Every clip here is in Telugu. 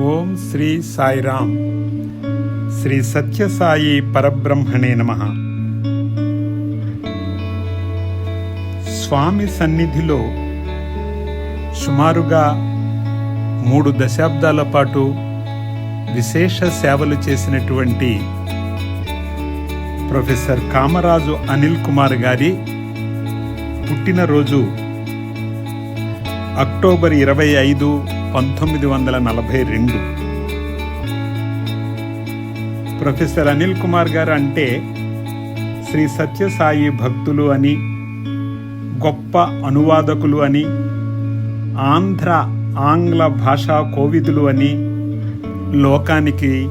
ఓం శ్రీ సాయిరామ్. శ్రీ సత్యసాయి పరబ్రహ్మణే నమ. స్వామి సన్నిధిలో సుమారుగా మూడు దశాబ్దాల పాటు విశేష సేవలు చేసినటువంటి ప్రొఫెసర్ కామరాజు అనిల్ కుమార్ గారి పుట్టినరోజు అక్టోబర్ ఇరవై ఐదు పంతొమ్మిది వందల నలభై రెండు. ప్రొఫెసర్ అనిల్ కుమార్ గారు అంటే శ్రీ సత్యసాయి భక్తులు అని గొప్ప అనువాదకులు అని ఆంధ్ర ఆంగ్ల భాషా కోవిదులు అని లోకానికి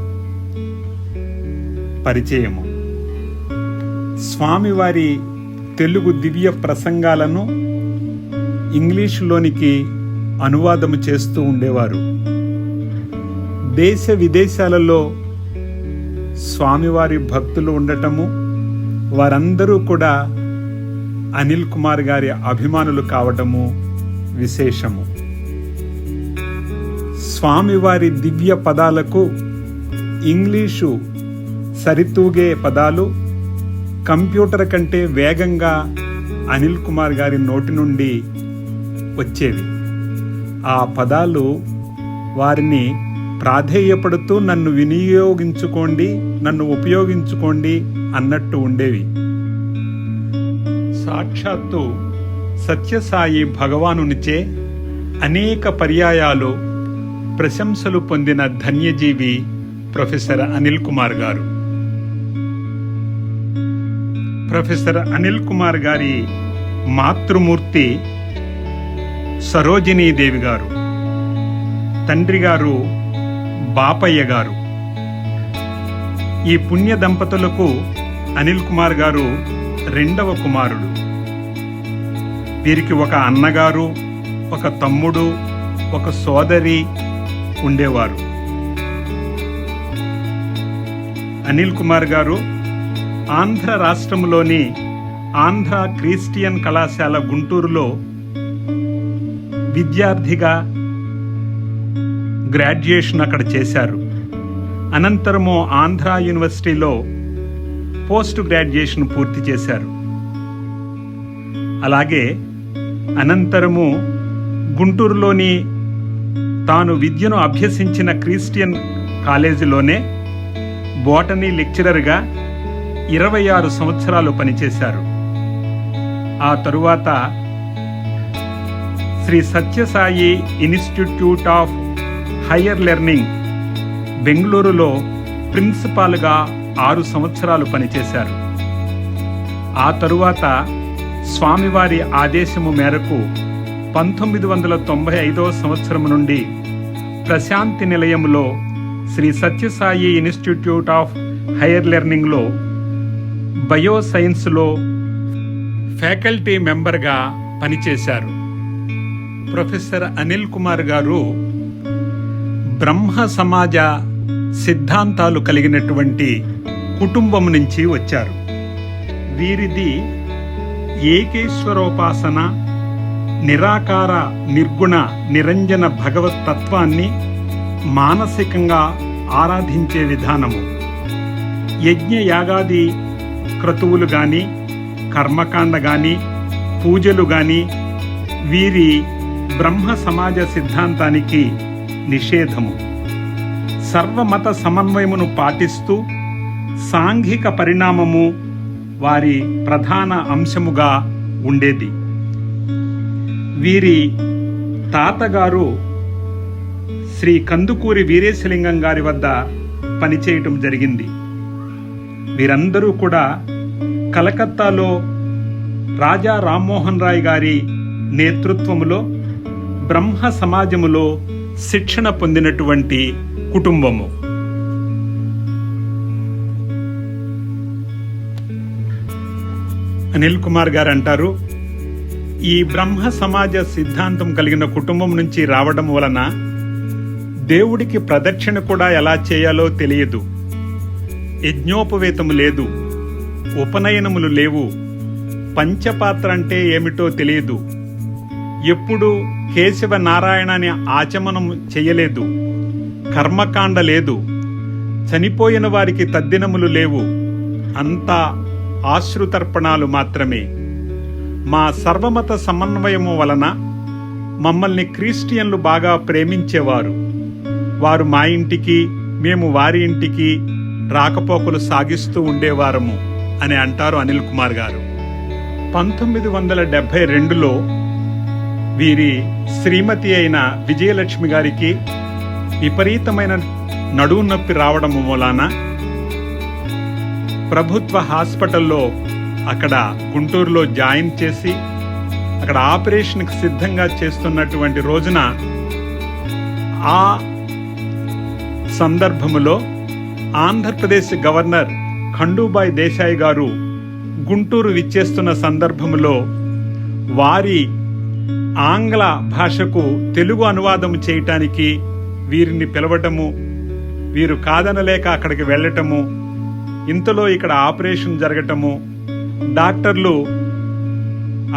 పరిచయము. స్వామివారి తెలుగు దివ్య ప్రసంగాలను ఇంగ్లీషులోనికి అనువాదము చేస్తూ ఉండేవారు. దేశ విదేశాలలో స్వామివారి భక్తులు ఉండటము వారందరూ కూడా అనిల్ కుమార్ గారి అభిమానులు కావటము విశేషము. స్వామివారి దివ్య పదాలకు ఇంగ్లీషు సరితూగే పదాలు కంప్యూటర్ కంటే వేగంగా అనిల్ కుమార్ గారి నోటి నుండి వచ్చేవి. ఆ పదాలు వారిని ప్రాధేయపడుతూ నన్ను వినియోగించుకోండి నన్ను ఉపయోగించుకోండి అన్నట్టు ఉండేవి. సాక్షాత్తు సత్యసాయి భగవానునిచే అనేక పర్యాయాలు ప్రశంసలు పొందిన ధన్యజీవి ప్రొఫెసర్ అనిల్ కుమార్ గారు. ప్రొఫెసర్ అనిల్ కుమార్ గారి మాతృమూర్తి సరోజినీదేవి గారు తండ్రి గారు బాపయ్య గారు. ఈ పుణ్య దంపతులకు అనిల్ కుమార్ గారు రెండవ కుమారుడు. వీరికి ఒక అన్నగారు ఒక తమ్ముడు ఒక సోదరి ఉండేవారు. అనిల్ కుమార్ గారు ఆంధ్ర రాష్ట్రంలోని ఆంధ్ర క్రిస్టియన్ కళాశాల గుంటూరులో విద్యార్థిగా గ్రాడ్యుయేషన్ అక్కడ చేశారు. అనంతరము ఆంధ్ర యూనివర్సిటీలో పోస్ట్ గ్రాడ్యుయేషన్ పూర్తి చేశారు. అలాగే అనంతరము గుంటూరులోని తాను విద్యను అభ్యసించిన క్రిస్టియన్ కాలేజీలోనే బోటనీ లెక్చరర్గా ఇరవై ఆరు సంవత్సరాలు పనిచేశారు. ఆ తరువాత Sri Sathyasai institute of higher learning బెంగళూరులో ప్రిన్సిపాల్గా ఆరు సంవత్సరాలు పనిచేశారు. ఆ తరువాత స్వామివారి ఆదేశము మేరకు పంతొమ్మిది వందల తొంభై ఐదవ సంవత్సరం నుండి ప్రశాంతి నిలయంలో Sri Sathya Sai institute of higher లెర్నింగ్లో బయోసైన్స్లో ఫ్యాకల్టీ మెంబర్గా పనిచేశారు. ప్రొఫెసర్ అనిల్ కుమార్ గారు బ్రహ్మ సమాజ సిద్ధాంతాలు కలిగినటువంటి కుటుంబం నుంచి వచ్చారు. వీరిది ఏకేశ్వరోపాసన నిరాకార నిర్గుణ నిరంజన భగవత్ తత్వాన్ని మానసికంగా ఆరాధించే విధానము. యజ్ఞ యాగాది క్రతువులు కానీ కర్మకాండ కానీ పూజలు కానీ వీరి బ్రహ్మ సమాజ సిద్ధాంతానికి నిషేధము. సర్వమత సమన్వయమును పాటిస్తూ సాంఘిక పరిణామము వారి ప్రధాన అంశముగా ఉండేది. వీరి తాతగారు శ్రీ కందుకూరి వీరేశలింగం గారి వద్ద పనిచేయటం జరిగింది. వీరందరూ కూడా కలకత్తాలో రాజా రామ్మోహన్ రాయ్ గారి నేతృత్వములో బ్రహ్మ సమాజములో శిక్షణ పొందినటువంటి కుటుంబము. అనిల్ కుమార్ గారు అంటారు ఈ బ్రహ్మ సమాజ సిద్ధాంతం కలిగిన కుటుంబం నుంచి రావడం వలన దేవుడికి ప్రదక్షిణ కూడా ఎలా చేయాలో తెలియదు. యజ్ఞోపవేతము లేదు ఉపనయనములు లేవు పంచపాత్ర అంటే ఏమిటో తెలియదు. ఎప్పుడు కేశవ నారాయణ అనే ఆచమనం చేయలేదు కర్మకాండ లేదు చనిపోయిన వారికి తద్దినములు లేవు అంతా ఆశ్రుతర్పణాలు మాత్రమే. మా సర్వమత సమన్వయము వలన మమ్మల్ని క్రిస్టియన్లు బాగా ప్రేమించేవారు. వారు మా ఇంటికి మేము వారి ఇంటికి రాకపోకలు సాగిస్తూ ఉండేవారము అని అంటారు అనిల్ కుమార్ గారు. పంతొమ్మిది వందల డెబ్బై రెండులో వీరి శ్రీమతి అయిన విజయలక్ష్మి గారికి విపరీతమైన నడువు నొప్పి రావడం మూలాన ప్రభుత్వ హాస్పిటల్లో అక్కడ గుంటూరులో జాయిన్ చేసి అక్కడ ఆపరేషన్కి సిద్ధంగా చేస్తున్నటువంటి రోజున ఆ సందర్భములో ఆంధ్రప్రదేశ్ గవర్నర్ ఖండూబాయ్ దేశాయ్ గారు గుంటూరు విచ్చేస్తున్న సందర్భములో వారి ఆంగ్ల భాషకు తెలుగు అనువాదం చేయటానికి వీరిని పిలవటము వీరు కాదనలేక అక్కడికి వెళ్ళటము ఇంతలో ఇక్కడ ఆపరేషన్ జరగటము డాక్టర్లు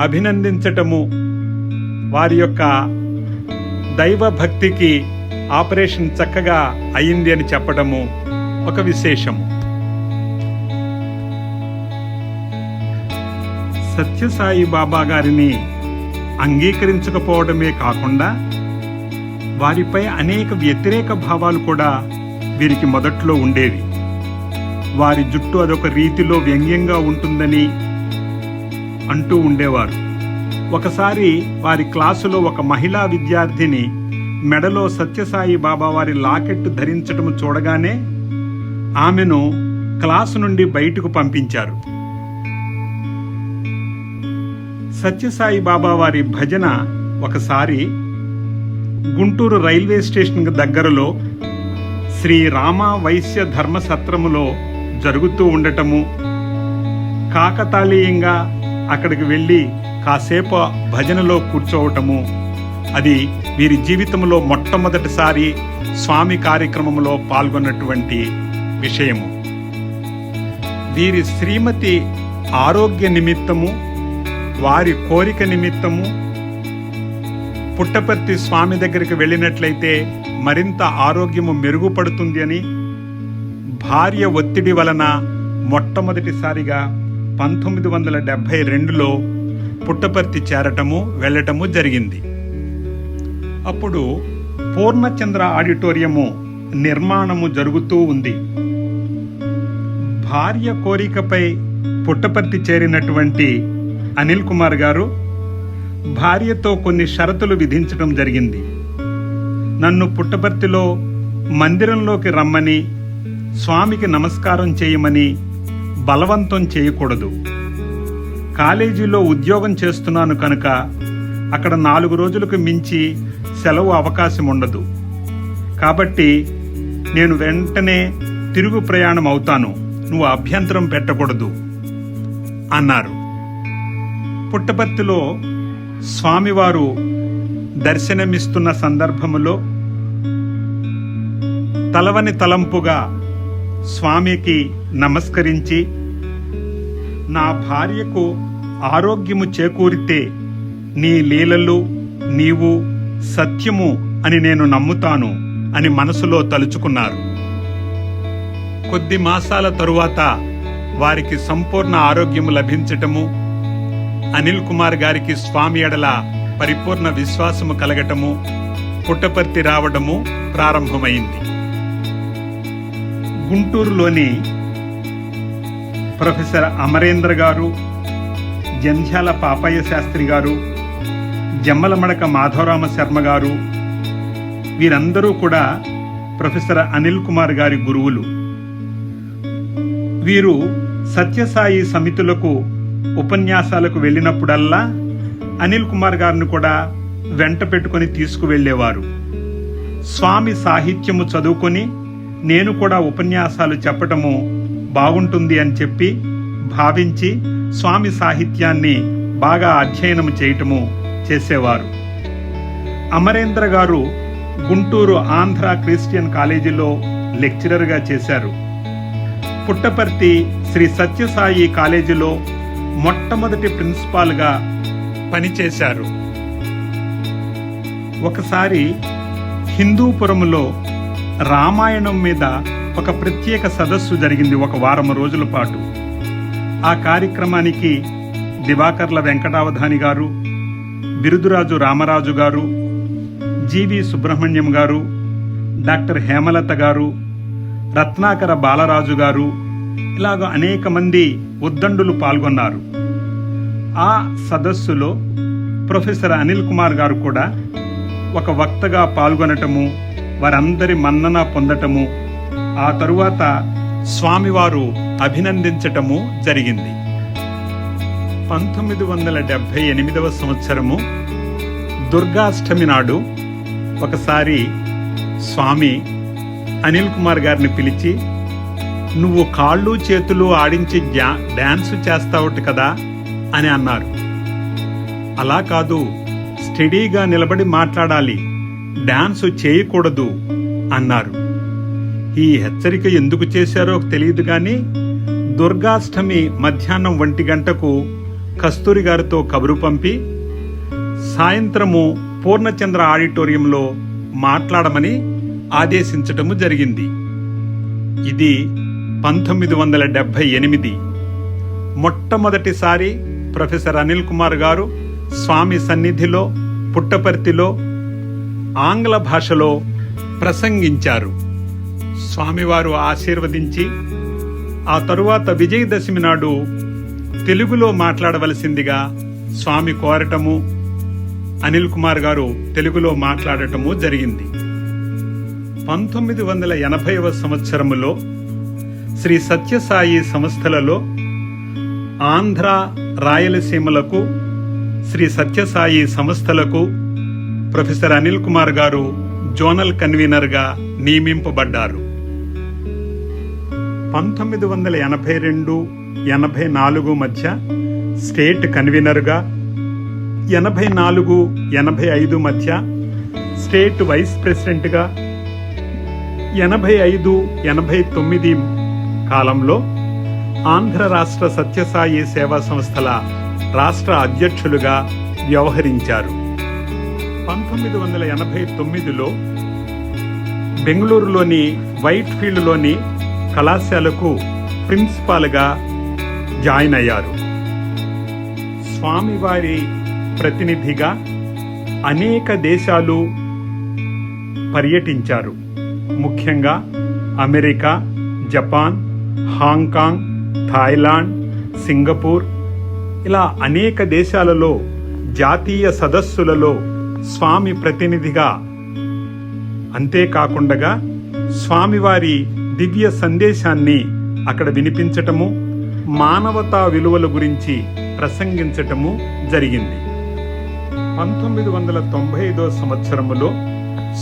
అభినందించటము వారి యొక్క దైవ భక్తికి ఆపరేషన్ చక్కగా అయింది అని చెప్పటము ఒక విశేషము. సత్యసాయి బాబా గారిని అంగీకరించకపోవడమే కాకుండా వారిపై అనేక వ్యతిరేక భావాలు కూడా వీరికి మొదట్లో ఉండేవి. వారి జుట్టు అదొక రీతిలో వ్యంగ్యంగా ఉంటుందని అంటూ ఉండేవారు. ఒకసారి వారి క్లాసులో ఒక మహిళా విద్యార్థిని మెడలో సత్యసాయి బాబా వారి లాకెట్ ధరించటం చూడగానే ఆమెను క్లాసు నుండి బయటకు పంపించారు. సత్యసాయి బాబా వారి భజన ఒకసారి గుంటూరు రైల్వే స్టేషన్ దగ్గరలో శ్రీ రామ వైశ్య ధర్మ సత్రములో జరుగుతూ ఉండటము. కాకతాళీయంగా అక్కడికి వెళ్ళి కాసేపు భజనలో కూర్చోవటము. అది వీరి జీవితంలో మొట్టమొదటిసారి స్వామి కార్యక్రమంలో పాల్గొన్నటువంటి విషయము. వీరి శ్రీమతి ఆరోగ్య నిమిత్తము వారి కోరిక నిమిత్తము పుట్టపర్తి స్వామి దగ్గరికి వెళ్ళినట్లయితే మరింత ఆరోగ్యము మెరుగుపడుతుంది అని భార్య ఒత్తిడి వలన మొట్టమొదటిసారిగా పంతొమ్మిది వందల డెబ్భై రెండులో పుట్టపర్తి చేరటము వెళ్ళటము జరిగింది. అప్పుడు పూర్ణచంద్ర ఆడిటోరియము నిర్మాణము జరుగుతూ ఉంది. భార్య కోరికపై పుట్టపర్తి చేరినటువంటి అనిల్ కుమార్ గారు భార్యతో కొన్ని షరతులు విధించడం జరిగింది. నన్ను పుట్టపర్తిలో మందిరంలోకి రమ్మని స్వామికి నమస్కారం చేయమని బలవంతం చేయకూడదు. కాలేజీలో ఉద్యోగం చేస్తున్నాను కనుక అక్కడ నాలుగు రోజులకు మించి సెలవు అవకాశం ఉండదు. కాబట్టి నేను వెంటనే తిరుగు ప్రయాణం అవుతాను. నువ్వు అభ్యంతరం పెట్టకూడదు అన్నారు. పుట్టపర్తిలో స్వామివారు దర్శనమిస్తున్న సందర్భములో తలవని తలంపుగా స్వామికి నమస్కరించి నా భార్యకు ఆరోగ్యము చేకూరితే నీ లీలలు నీవు సత్యము అని నేను నమ్ముతాను అని మనసులో తలుచుకున్నారు. కొద్ది మాసాల తరువాత వారికి సంపూర్ణ ఆరోగ్యము లభించటము అనిల్ కుమార్ గారికి స్వామి ఎడల పరిపూర్ణ విశ్వాసము కలగటము పుట్టపర్తి రావడము ప్రారంభమైంది. గుంటూరులోని ప్రొఫెసర్ అమరేంద్ర గారు జంధ్యాల పాపయ్య శాస్త్రి గారు జమ్మలమడక మాధవరామ శర్మ గారు వీరందరూ కూడా ప్రొఫెసర్ అనిల్ కుమార్ గారి గురువులు. వీరు సత్యసాయి సమితులకు ఉపన్యాసాలకు వెళ్ళినప్పుడల్లా అనిల్ కుమార్ గారిని కూడా వెంట పెట్టుకొని తీసుకువెళ్ళేవారు. స్వామి సాహిత్యము చదువుకొని నేను కూడా ఉపన్యాసాలు చెప్పటము బాగుంటుంది అని చెప్పి భావించి స్వామి సాహిత్యాన్ని బాగా అధ్యయనం చేయటము చేసేవారు. అమరేంద్ర గారు గుంటూరు ఆంధ్ర క్రిస్టియన్ కాలేజీలో లెక్చరర్గా చేశారు. పుట్టపర్తి శ్రీ సత్యసాయి కాలేజీలో మొట్టమొదటి ప్రిన్సిపాల్గా పనిచేశారు. ఒకసారి హిందూపురములో రామాయణం మీద ఒక ప్రత్యేక సదస్సు జరిగింది ఒక వారం రోజుల పాటు. ఆ కార్యక్రమానికి దివాకర్ల వెంకటావధాని గారు బిరుదురాజు రామరాజు గారు జీవి సుబ్రహ్మణ్యం గారు డాక్టర్ హేమలత గారు రత్నాకర బాలరాజు గారు ఇలాగ అనేక మంది ఉద్దండులు పాల్గొన్నారు. ఆ సదస్సులో ప్రొఫెసర్ అనిల్ కుమార్ గారు కూడా ఒక వక్తగా పాల్గొనటము వారందరి మన్నన పొందటము ఆ తరువాత స్వామివారు అభినందించటము జరిగింది. పంతొమ్మిది వందల డెబ్భై ఎనిమిదవ సంవత్సరము దుర్గాష్టమి నాడు ఒకసారి స్వామి అనిల్ కుమార్ గారిని పిలిచి నువ్వు కాళ్ళు చేతులు ఆడించి డ్యాన్స్ చేస్తావుట కదా? అని అన్నారు. అలా కాదు. స్టడీగా నిలబడి మాట్లాడాలి. డ్యాన్స్ చేయకూడదు అన్నారు. ఈ హెచ్చరిక ఎందుకు చేశారో తెలియదు కానీ దుర్గాష్టమి మధ్యాహ్నం ఒంటి గంటకు కస్తూరి గారితో కబురు పంపి సాయంత్రము పూర్ణచంద్ర ఆడిటోరియంలో మాట్లాడమని ఆదేశించటము జరిగింది. ఇది పంతొమ్మిది వందల డెబ్భై ఎనిమిది. మొట్టమొదటిసారి ప్రొఫెసర్ అనిల్ కుమార్ గారు స్వామి సన్నిధిలో పుట్టపర్తిలో ఆంగ్ల భాషలో ప్రసంగించారు. స్వామివారు ఆశీర్వదించి ఆ తరువాత విజయదశమి నాడు తెలుగులో మాట్లాడవలసిందిగా స్వామి కోరటము అనిల్ కుమార్ గారు తెలుగులో మాట్లాడటము జరిగింది. పంతొమ్మిది వందల ఎనభైవ సంవత్సరములో శ్రీ సత్యసాయి సంస్థలలో ఆంధ్ర రాయలసీమలకు శ్రీ సత్యసాయి సంస్థలకు ప్రొఫెసర్ అనిల్ కుమార్ గారు జోనల్ కన్వీనర్గా నియమింపబడ్డారు. పంతొమ్మిది వందల ఎనభై రెండు ఎనభై నాలుగు మధ్య స్టేట్ కన్వీనర్గా ఎనభై నాలుగు ఎనభై ఐదు మధ్య స్టేట్ వైస్ ప్రెసిడెంట్గా ఎనభై ఐదు ఎనభై తొమ్మిది కాలంలో ఆంధ్ర రాష్ట్ర సత్యసాయి సేవా సంస్థల రాష్ట్ర అధ్యక్షులుగా వ్యవహరించారు. పంతొమ్మిది వందల ఎనభై తొమ్మిదిలో బెంగళూరులోని వైట్ ఫీల్డ్లోని కళాశాలకు ప్రిన్సిపాల్గా జాయిన్ అయ్యారు. స్వామివారి ప్రతినిధిగా అనేక దేశాలు పర్యటించారు. ముఖ్యంగా America Japan Hong Kong Thailand Singapore ఇలా అనేక దేశాలలో జాతీయ సదస్సులలో స్వామి ప్రతినిధిగా. అంతేకాకుండా స్వామివారి దివ్య సందేశాన్ని అక్కడ వినిపించటము మానవతా విలువల గురించి ప్రసంగించటము జరిగింది. పంతొమ్మిది వందల తొంభై ఐదో సంవత్సరములో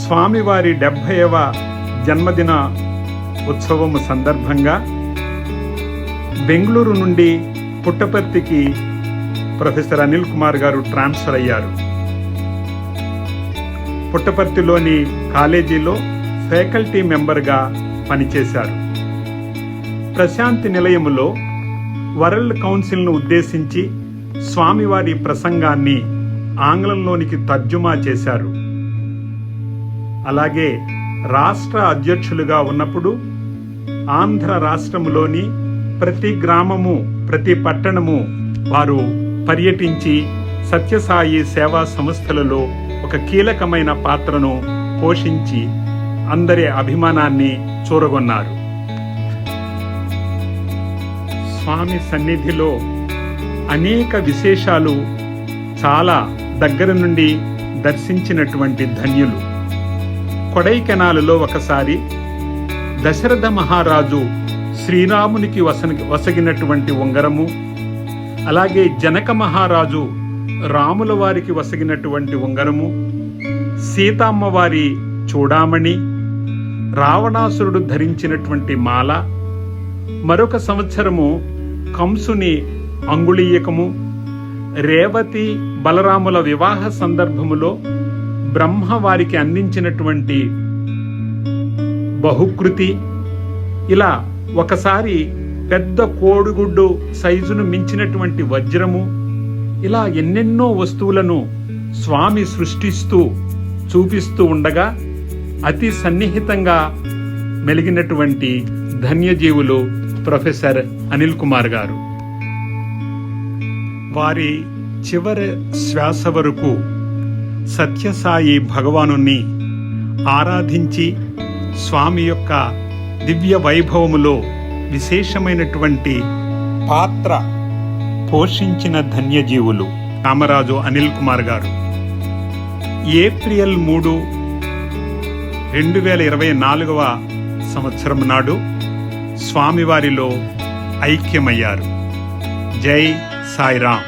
స్వామివారి డెబ్భైవ జన్మదిన ఉత్సవము సందర్భంగా బెంగళూరు నుండి పుట్టపర్తికి ప్రొఫెసర్ అనిల్ కుమార్ గారు ట్రాన్స్ఫర్ అయ్యారు. పుట్టపర్తిలోని కాలేజీలో ఫ్యాకల్టీ మెంబర్గా పనిచేశారు. ప్రశాంతి నిలయములో వరల్డ్ కౌన్సిల్ను ఉద్దేశించి స్వామివారి ప్రసంగాన్ని ఆంగ్లంలోనికి తర్జుమా చేశారు. అలాగే రాష్ట్ర అధ్యక్షులుగా ఉన్నప్పుడు ఆంధ్ర రాష్ట్రములోని ప్రతి గ్రామము ప్రతి పట్టణము వారు పర్యటించి సత్యసాయి సేవా సంస్థలలో ఒక కీలకమైన పాత్రను పోషించి అందరి అభిమానాన్ని చూరగొన్నారు. స్వామి సన్నిధిలో అనేక విశేషాలు చాలా దగ్గర నుండి దర్శించినటువంటి ధన్యులు. కొడైకెనాలులో ఒకసారి దశరథ మహారాజు శ్రీరామునికి వసన వసగినటువంటి ఉంగరము అలాగే జనక మహారాజు రాముల వారికి వసగినటువంటి ఉంగరము సీతమ్మ వారి చూడామణి రావణాసురుడు ధరించినటువంటి మాల మరొక సంవత్సరము కంసుని అంగుళీయకము రేవతి బలరాముల వివాహ సందర్భములో బ్రహ్మ వారికి అందించినటువంటి బహుకృతి ఇలా ఒకసారి పెద్ద కోడిగుడ్డు సైజును మించినటువంటి వజ్రము ఇలా ఎన్నెన్నో వస్తువులను స్వామి సృష్టిస్తూ చూపిస్తూ ఉండగా అతి సన్నిహితంగా మెలిగినటువంటి ధన్యజీవులు ప్రొఫెసర్ అనిల్ కుమార్ గారు. వారి చివరి శ్వాస వరకు సత్యసాయి భగవానుని ఆరాధించి స్వామి యొక్క దివ్య వైభవములో విశేషమైనటువంటి పాత్ర పోషించిన ధన్యజీవులు రామరాజు అనిల్ కుమార్ గారు. ఏప్రిల్ మూడు రెండు వేల ఇరవై నాలుగవ సంవత్సరం నాడు స్వామివారిలో ఐక్యమయ్యారు. జై సాయిరాం